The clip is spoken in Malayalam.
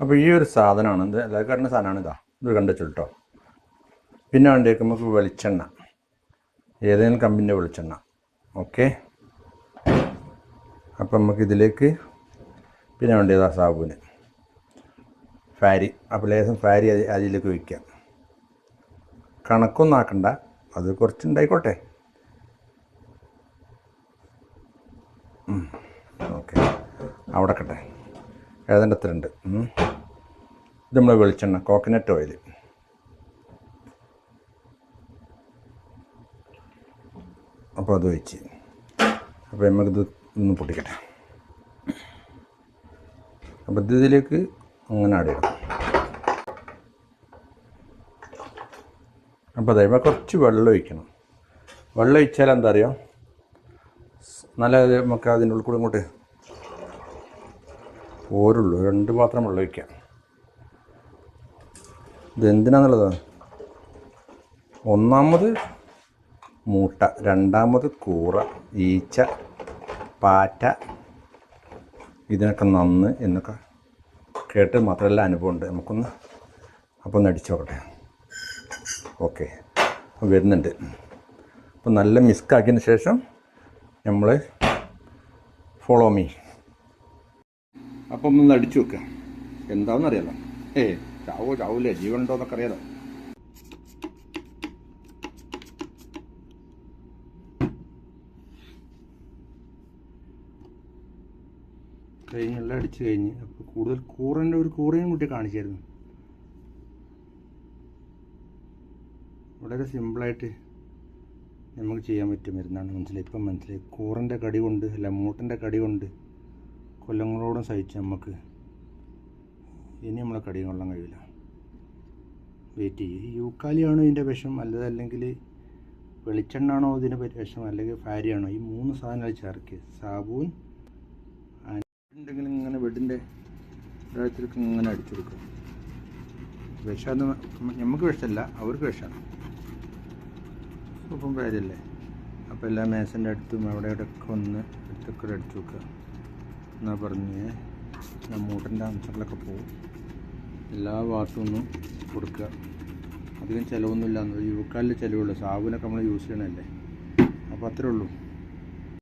അപ്പോൾ ഈ ഒരു സാധനമാണ് എല്ലാവർക്കും അറിയുന്ന സാധനമാണ് ഇതാ. ഇത് കണ്ടുവച്ചു കേട്ടോ പിന്നെ വേണ്ടേക്ക് നമുക്ക് വെളിച്ചെണ്ണ. ഏതെങ്കിലും കമ്പിന്റെ വെളിച്ചെണ്ണ. ഓക്കെ. അപ്പം നമുക്ക് ഇതിലേക്ക് പിന്നെ വേണ്ടിയതാ സാബുന് ഫാരി. അപ്പോൾ ലേശം ഫാരി അതി- അതിലേക്ക് ഒഴിക്കാം. കണക്കൊന്നും ആക്കണ്ട. അത് കുറച്ചുണ്ടായിക്കോട്ടെ. ഓക്കെ. അവിടെ കട്ടെ ഏതാണ്ട് എത്ര ഉണ്ട് ഇത് നമ്മൾ വെളിച്ചെണ്ണ കോക്കനട്ട് ഓയിൽ അപ്പോൾ അത് ഒഴിച്ച്. അപ്പോൾ നമുക്കിത് ഒന്ന് പൊട്ടിക്കട്ടെ. അപ്പോൾ ഇത് ഇതിലേക്ക് അങ്ങനെ ചെയ്യണം അപ്പോൾ അതെ കുറച്ച് വെള്ളം ഒഴിക്കണം. വെള്ളം ഒഴിച്ചാൽ എന്താ അറിയാം? നല്ല നമുക്ക് അതിന്റെ ഉള്ളിൽ കൂടെ ഇങ്ങോട്ട് പോരുള്ളൂ. രണ്ട് പാത്രം വെള്ളം ഒഴിക്കാം ഇതെന്തിനാന്നുള്ളത്? ഒന്നാമത് മൂട്ട രണ്ടാമത് കൂറ ഈച്ച പാറ്റ. ഇതിനൊക്കെ നന്ന് എന്നൊക്കെ കേട്ട് മാത്രമല്ല അനുഭവമുണ്ട്. നമുക്കൊന്ന് അപ്പോൾ ഒന്ന് അടിച്ചു നോക്കട്ടെ. ഓക്കെ. വരുന്നുണ്ട്. അപ്പോൾ നല്ല മിസ്കാക്കിയതിന് ശേഷം നമ്മൾ ഫോളോ മീ അപ്പം ഒന്ന് അടിച്ചു വെക്കുക എന്താണെന്ന് അറിയാലോ ഏ ചാവോ ചാവൂലേ? ജീവൻ ഉണ്ടോ എന്നൊക്കെ അറിയാലോ കഴിഞ്ഞെല്ലാം അടിച്ചു കഴിഞ്ഞ് അപ്പോൾ കൂടുതൽ കൂറന്റെ ഒരു കൂറയും കുട്ടി കാണിച്ചായിരുന്നു. വളരെ സിമ്പിളായിട്ട് നമുക്ക് ചെയ്യാൻ പറ്റും മരുന്നാണ്. മനസ്സിലായി? ഇപ്പം മനസ്സിലായി. കൂറന്റെ കടി കൊണ്ട് അല്ല കടി കൊണ്ട് കൊല്ലങ്ങളോടും സഹിച്ച് നമുക്ക് ഇനി നമ്മളെ കടി കൊള്ളാൻ കഴിയില്ല. വെയിറ്റ് ചെയ്യും. യൂക്കാലിയാണോ ഇതിന്റെ വിഷം? അല്ലതല്ലെങ്കിൽ വെളിച്ചെണ്ണാണോ ഇതിന്റെ വിഷം? അല്ലെങ്കിൽ ഫാരിയാണോ? ഈ മൂന്ന് സാധനങ്ങൾ ചേർക്കുക സാബൂൻ ഉണ്ടെങ്കിൽ ഇങ്ങനെ വെടിന്റെ ഇടത്തിലേക്ക് ഇങ്ങനെ അടിച്ചു കൊടുക്കും വിഷമെന്ന് നമുക്ക് വിഷമല്ല അവർക്ക് വിഷമാണ് ഇപ്പം പേരല്ലേ അപ്പോൾ എല്ലാ മേസന്റെ അടുത്തും അവിടെ ഇവിടെയൊക്കെ ഒന്ന് അടുത്തൊക്കെ അടിച്ചു വെക്കുക. എന്നാ പറഞ്ഞ് മൂട്ടന്റെ അംശങ്ങളൊക്കെ പോകും എല്ലാ ഭാഗത്തും ഒന്നും കൊടുക്കുക. അധികം ചിലവൊന്നുമില്ല. യുവക്കാലിൽ ചിലവുള്ളൂ സാബുനൊക്കെ നമ്മൾ യൂസ് ചെയ്യണമല്ലേ അപ്പോൾ അത്രേ ഉള്ളൂ.